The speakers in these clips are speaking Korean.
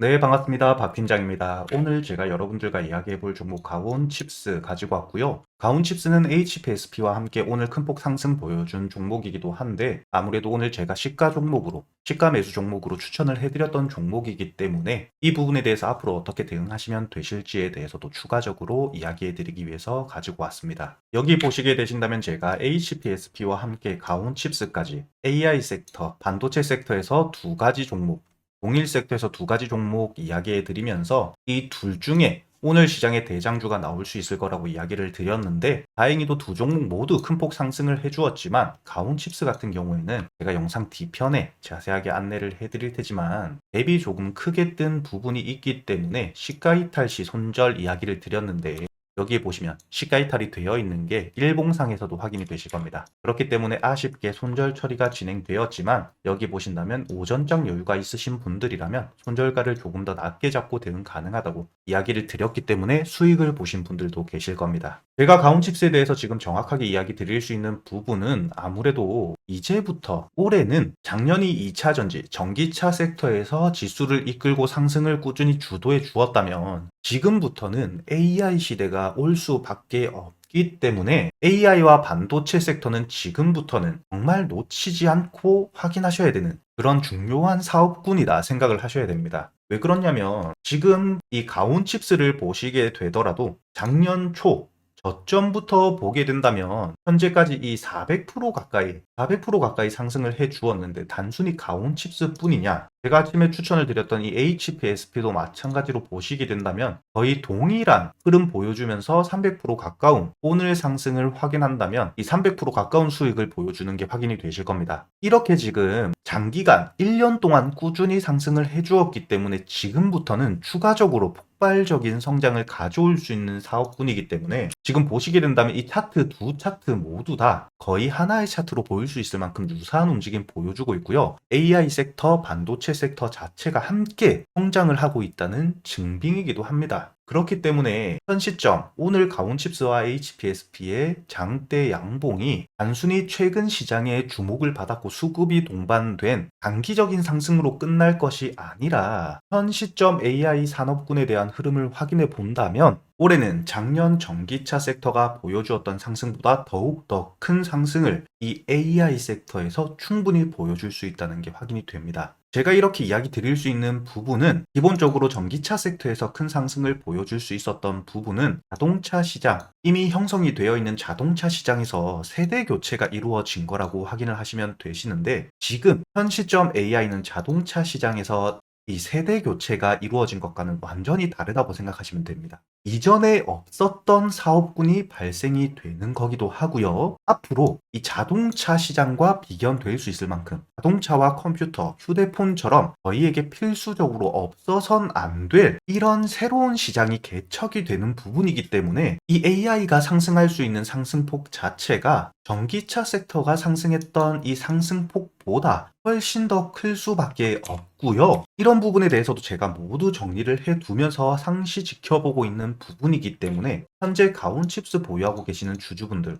네, 반갑습니다. 박 팀장입니다. 오늘 제가 여러분들과 이야기해 볼 종목 가온 칩스 가지고 왔고요. 가온 칩스는 HPSP와 함께 오늘 큰 폭 상승 보여준 종목이기도 한데 아무래도 오늘 제가 시가 종목으로 시가 매수 종목으로 추천을 해드렸던 종목이기 때문에 이 부분에 대해서 앞으로 어떻게 대응하시면 되실지에 대해서도 추가적으로 이야기해 드리기 위해서 가지고 왔습니다. 여기 보시게 되신다면 제가 HPSP와 함께 가온 칩스까지 AI 섹터, 반도체 섹터에서 두 가지 종목 동일 섹터에서 두 가지 종목 이야기해 드리면서 이 둘 중에 오늘 시장에 대장주가 나올 수 있을 거라고 이야기를 드렸는데 다행히도 두 종목 모두 큰 폭 상승을 해주었지만 가온 칩스 같은 경우에는 제가 영상 뒤편에 자세하게 안내를 해드릴 테지만 대비 조금 크게 뜬 부분이 있기 때문에 시가 이탈 시 손절 이야기를 드렸는데 여기에 보시면 시가 이탈이 되어 있는 게 일봉상에서도 확인이 되실 겁니다. 그렇기 때문에 아쉽게 손절 처리가 진행되었지만 여기 보신다면 오전적 여유가 있으신 분들이라면 손절가를 조금 더 낮게 잡고 대응 가능하다고 이야기를 드렸기 때문에 수익을 보신 분들도 계실 겁니다. 제가 가온칩스에 대해서 지금 정확하게 이야기 드릴 수 있는 부분은 아무래도 이제부터 올해는 작년이 2차 전지, 전기차 섹터에서 지수를 이끌고 상승을 꾸준히 주도해 주었다면 지금부터는 AI 시대가 올 수밖에 없기 때문에 AI와 반도체 섹터는 지금부터는 정말 놓치지 않고 확인하셔야 되는 그런 중요한 사업군이다 생각을 하셔야 됩니다. 왜 그러냐면 지금 이 가온 칩스를 보시게 되더라도 작년 초 저점부터 보게 된다면 현재까지 이 400% 가까이 400% 가까이 상승을 해 주었는데 단순히 가온 칩스 뿐이냐 제가 아침에 추천을 드렸던 이 HPSP도 마찬가지로 보시게 된다면 거의 동일한 흐름 보여주면서 300% 가까운 오늘 상승을 확인한다면 이 300% 가까운 수익을 보여주는 게 확인이 되실 겁니다. 이렇게 지금 장기간 1년 동안 꾸준히 상승을 해 주었기 때문에 지금부터는 추가적으로 폭발적인 성장을 가져올 수 있는 사업군이기 때문에 지금 보시게 된다면 이 차트 두 차트 모두 다 거의 하나의 차트로 보일 수 있을 만큼 유사한 움직임 보여주고 있고요. AI 섹터, 반도체 섹터 자체가 함께 성장을 하고 있다는 증빙이기도 합니다. 그렇기 때문에 현 시점 오늘 가온칩스와 HPSP의 장대 양봉이 단순히 최근 시장에 주목을 받았고 수급이 동반된 단기적인 상승으로 끝날 것이 아니라 현 시점 AI 산업군에 대한 흐름을 확인해 본다면 올해는 작년 전기차 섹터가 보여주었던 상승보다 더욱 더 큰 상승을 이 AI 섹터에서 충분히 보여줄 수 있다는 게 확인이 됩니다. 제가 이렇게 이야기 드릴 수 있는 부분은 기본적으로 전기차 섹터에서 큰 상승을 보여줄 수 있었던 부분은 자동차 시장, 이미 형성이 되어 있는 자동차 시장에서 세대 교체가 이루어진 거라고 확인을 하시면 되시는데 지금 현 시점 AI는 자동차 시장에서 이 세대 교체가 이루어진 것과는 완전히 다르다고 생각하시면 됩니다. 이전에 없었던 사업군이 발생이 되는 거기도 하고요. 앞으로 이 자동차 시장과 비견될 수 있을 만큼 자동차와 컴퓨터, 휴대폰처럼 저희에게 필수적으로 없어선 안 될 이런 새로운 시장이 개척이 되는 부분이기 때문에 이 AI가 상승할 수 있는 상승폭 자체가 전기차 섹터가 상승했던 이 상승폭보다 훨씬 더 클 수밖에 없고요. 이런 부분에 대해서도 제가 모두 정리를 해두면서 상시 지켜보고 있는 부분이기 때문에 현재 가온칩스 보유하고 계시는 주주분들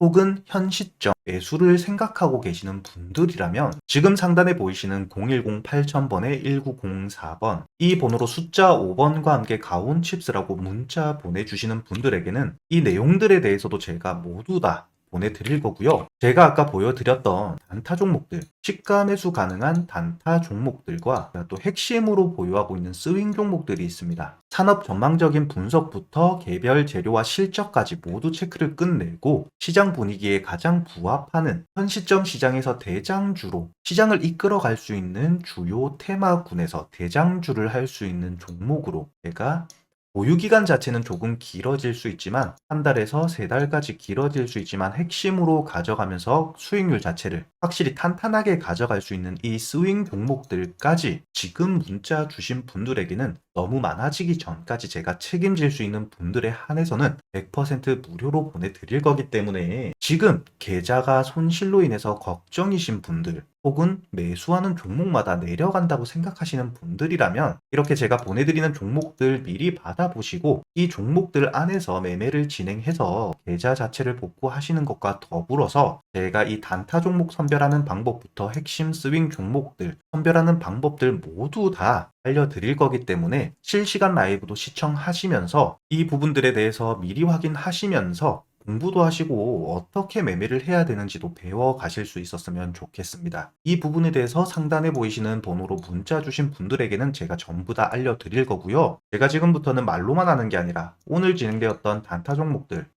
혹은 현 시점 매수를 생각하고 계시는 분들이라면 지금 상단에 보이시는 010 8000번에 1904번 이 번호로 숫자 5번과 함께 가온칩스라고 문자 보내주시는 분들에게는 이 내용들에 대해서도 제가 모두 다 보내드릴 거고요. 제가 아까 보여드렸던 단타 종목들, 시가 매수 가능한 단타 종목들과 또 핵심으로 보유하고 있는 스윙 종목들이 있습니다. 산업 전망적인 분석부터 개별 재료와 실적까지 모두 체크를 끝내고 시장 분위기에 가장 부합하는 현 시점 시장에서 대장주로 시장을 이끌어갈 수 있는 주요 테마군에서 대장주를 할 수 있는 종목으로 제가 보유 기간 자체는 조금 길어질 수 있지만 한 달에서 세 달까지 길어질 수 있지만 핵심으로 가져가면서 수익률 자체를 확실히 탄탄하게 가져갈 수 있는 이 스윙 종목들까지 지금 문자 주신 분들에게는 너무 많아지기 전까지 제가 책임질 수 있는 분들에 한해서는 100% 무료로 보내드릴 거기 때문에 지금 계좌가 손실로 인해서 걱정이신 분들 혹은 매수하는 종목마다 내려간다고 생각하시는 분들이라면 이렇게 제가 보내드리는 종목들 미리 받아보시고 이 종목들 안에서 매매를 진행해서 계좌 자체를 복구하시는 것과 더불어서 제가 이 단타 종목 선별하는 방법부터 핵심 스윙 종목들 선별하는 방법들 모두 다 알려드릴 거기 때문에 실시간 라이브도 시청하시면서 이 부분들에 대해서 미리 확인하시면서 공부도 하시고 어떻게 매매를 해야 되는지도 배워 가실 수 있었으면 좋겠습니다. 이 부분에 대해서 상단에 보이시는 번호로 문자 주신 분들에게는 제가 전부 다 알려드릴 거고요. 제가 지금부터는 말로만 하는 게 아니라 오늘 진행되었던 단타 종목들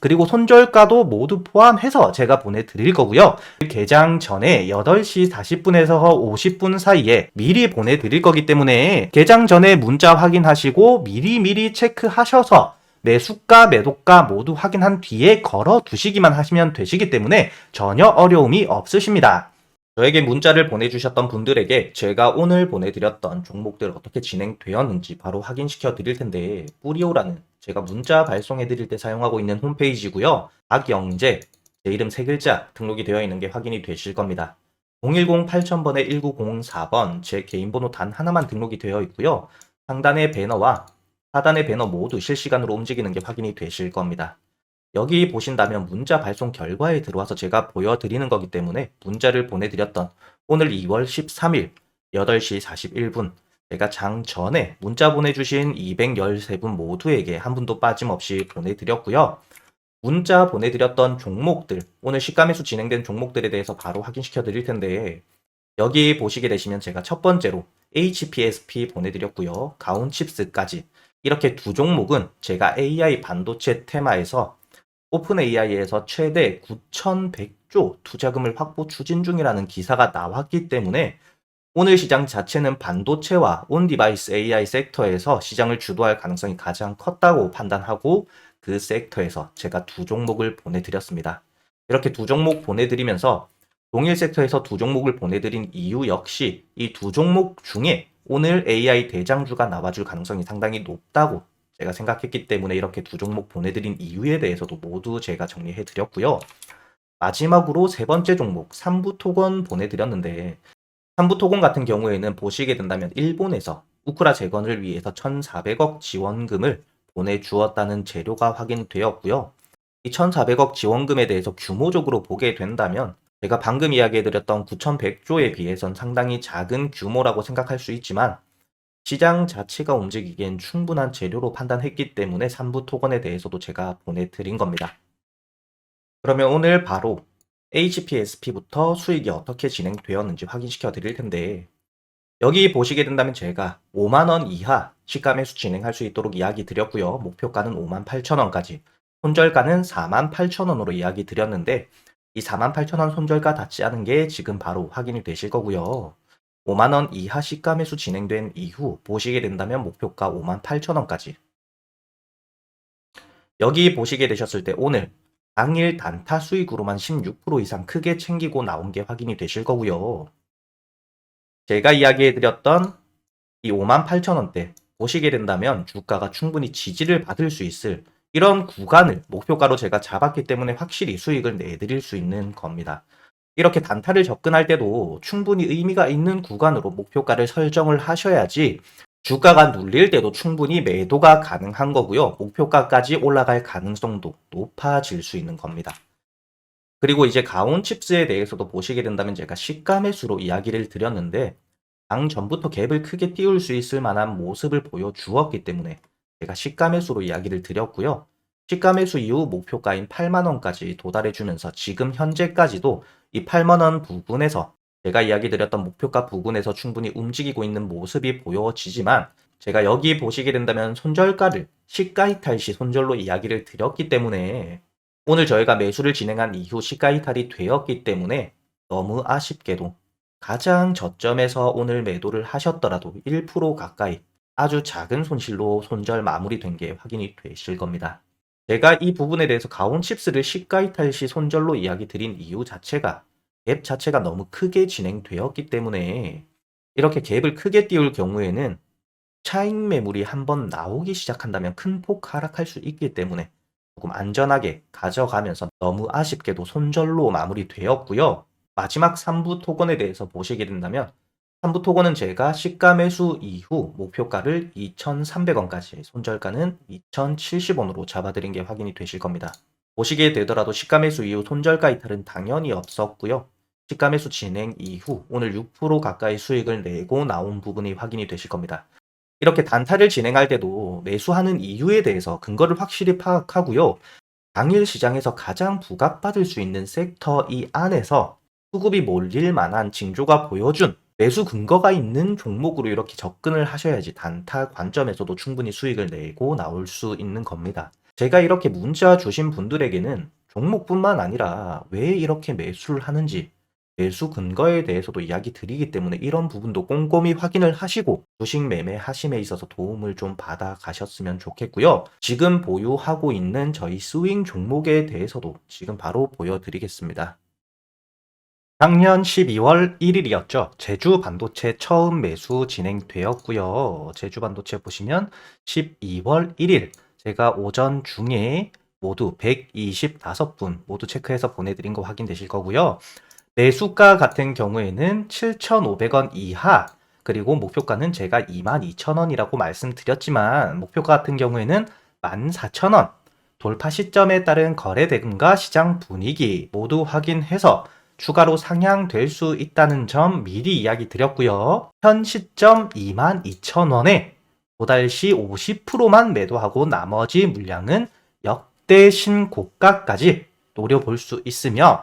그리고 손절가도 모두 포함해서 제가 보내드릴 거고요. 개장 전에 8시 40분에서 50분 사이에 미리 보내드릴 거기 때문에 개장 전에 문자 확인하시고 미리미리 체크하셔서 매수가, 매도가 모두 확인한 뒤에 걸어 두시기만 하시면 되시기 때문에 전혀 어려움이 없으십니다. 저에게 문자를 보내주셨던 분들에게 제가 오늘 보내드렸던 종목들 어떻게 진행되었는지 바로 확인시켜 드릴 텐데 뿌리오라는 제가 문자 발송해 드릴 때 사용하고 있는 홈페이지고요. 박영재 제 이름 세 글자 등록이 되어 있는 게 확인이 되실 겁니다. 010 8000번에 1904번 제 개인 번호 단 하나만 등록이 되어 있고요. 상단의 배너와 하단의 배너 모두 실시간으로 움직이는 게 확인이 되실 겁니다. 여기 보신다면 문자 발송 결과에 들어와서 제가 보여드리는 거기 때문에 문자를 보내드렸던 오늘 2월 13일 8시 41분 제가 장 전에 문자 보내주신 213분 모두에게 한 분도 빠짐없이 보내드렸고요. 문자 보내드렸던 종목들, 오늘 시가매수 진행된 종목들에 대해서 바로 확인시켜 드릴 텐데 여기 보시게 되시면 제가 첫 번째로 HPSP 보내드렸고요. 가온칩스까지 이렇게 두 종목은 제가 AI 반도체 테마에서 오픈 AI에서 최대 9,100조 투자금을 확보 추진 중이라는 기사가 나왔기 때문에 오늘 시장 자체는 반도체와 온 디바이스 AI 섹터에서 시장을 주도할 가능성이 가장 컸다고 판단하고 그 섹터에서 제가 두 종목을 보내드렸습니다. 이렇게 두 종목 보내드리면서 동일 섹터에서 두 종목을 보내드린 이유 역시 이 두 종목 중에 오늘 AI 대장주가 나와줄 가능성이 상당히 높다고 제가 생각했기 때문에 이렇게 두 종목 보내드린 이유에 대해서도 모두 제가 정리해 드렸고요. 마지막으로 세 번째 종목 3부 토건 보내드렸는데 3부 토건 같은 경우에는 보시게 된다면 일본에서 우크라 재건을 위해서 1,400억 지원금을 보내주었다는 재료가 확인되었고요. 이 1,400억 지원금에 대해서 규모적으로 보게 된다면 제가 방금 이야기해드렸던 9,100조에 비해선 상당히 작은 규모라고 생각할 수 있지만 시장 자체가 움직이기엔 충분한 재료로 판단했기 때문에 3부 토건에 대해서도 제가 보내드린 겁니다. 그러면 오늘 바로 HPSP부터 수익이 어떻게 진행되었는지 확인시켜 드릴 텐데 여기 보시게 된다면 제가 5만원 이하 시가 매수 진행할 수 있도록 이야기 드렸고요. 목표가는 5만 8천원까지 손절가는 4만 8천원으로 이야기 드렸는데 이 4만 8천원 손절가 닿지 않은 게 지금 바로 확인이 되실 거고요. 5만원 이하 시가 매수 진행된 이후 보시게 된다면 목표가 5만 8천원까지 여기 보시게 되셨을 때 오늘 당일 단타 수익으로만 16% 이상 크게 챙기고 나온 게 확인이 되실 거고요. 제가 이야기해드렸던 이 5만 8천 원대 보시게 된다면 주가가 충분히 지지를 받을 수 있을 이런 구간을 목표가로 제가 잡았기 때문에 확실히 수익을 내드릴 수 있는 겁니다. 이렇게 단타를 접근할 때도 충분히 의미가 있는 구간으로 목표가를 설정을 하셔야지 주가가 눌릴 때도 충분히 매도가 가능한 거고요. 목표가까지 올라갈 가능성도 높아질 수 있는 겁니다. 그리고 이제 가온 칩스에 대해서도 보시게 된다면 제가 시가 매수로 이야기를 드렸는데 장 전부터 갭을 크게 띄울 수 있을 만한 모습을 보여주었기 때문에 제가 시가 매수로 이야기를 드렸고요. 시가 매수 이후 목표가인 8만원까지 도달해주면서 지금 현재까지도 이 8만원 부근에서 제가 이야기 드렸던 목표가 부근에서 충분히 움직이고 있는 모습이 보여지지만 제가 여기 보시게 된다면 손절가를 시가 이탈 시 손절로 이야기를 드렸기 때문에 오늘 저희가 매수를 진행한 이후 시가 이탈이 되었기 때문에 너무 아쉽게도 가장 저점에서 오늘 매도를 하셨더라도 1% 가까이 아주 작은 손실로 손절 마무리된 게 확인이 되실 겁니다. 제가 이 부분에 대해서 가온 칩스를 시가 이탈 시 손절로 이야기 드린 이유 자체가 갭 자체가 너무 크게 진행되었기 때문에 이렇게 갭을 크게 띄울 경우에는 차익 매물이 한번 나오기 시작한다면 큰 폭 하락할 수 있기 때문에 조금 안전하게 가져가면서 너무 아쉽게도 손절로 마무리되었고요. 마지막 3부 토건에 대해서 보시게 된다면 3부 토건은 제가 시가 매수 이후 목표가를 2,300원까지 손절가는 2,070원으로 잡아드린 게 확인이 되실 겁니다. 보시게 되더라도 시가 매수 이후 손절가 이탈은 당연히 없었고요. 시가 매수 진행 이후 오늘 6% 가까이 수익을 내고 나온 부분이 확인이 되실 겁니다. 이렇게 단타를 진행할 때도 매수하는 이유에 대해서 근거를 확실히 파악하고요. 당일 시장에서 가장 부각받을 수 있는 섹터 이 안에서 수급이 몰릴 만한 징조가 보여준 매수 근거가 있는 종목으로 이렇게 접근을 하셔야지 단타 관점에서도 충분히 수익을 내고 나올 수 있는 겁니다. 제가 이렇게 문자 주신 분들에게는 종목뿐만 아니라 왜 이렇게 매수를 하는지 매수 근거에 대해서도 이야기 드리기 때문에 이런 부분도 꼼꼼히 확인을 하시고 주식 매매 하심에 있어서 도움을 좀 받아 가셨으면 좋겠고요. 지금 보유하고 있는 저희 스윙 종목에 대해서도 지금 바로 보여드리겠습니다. 작년 12월 1일이었죠. 제주 반도체 처음 매수 진행되었고요. 제주 반도체 보시면 12월 1일 제가 오전 중에 모두 125분 모두 체크해서 보내드린 거 확인되실 거고요. 매수가 같은 경우에는 7,500원 이하 그리고 목표가는 제가 22,000원이라고 말씀드렸지만 목표가 같은 경우에는 14,000원 돌파 시점에 따른 거래 대금과 시장 분위기 모두 확인해서 추가로 상향될 수 있다는 점 미리 이야기 드렸고요. 현 시점 22,000원에 도달 시 50%만 매도하고 나머지 물량은 역대 신고가까지 노려볼 수 있으며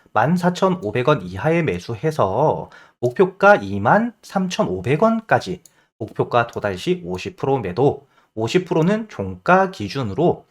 14,500원 이하에 매수해서 목표가 23,500원까지 목표가 도달 시 50% 매도, 50%는 종가 기준으로 아,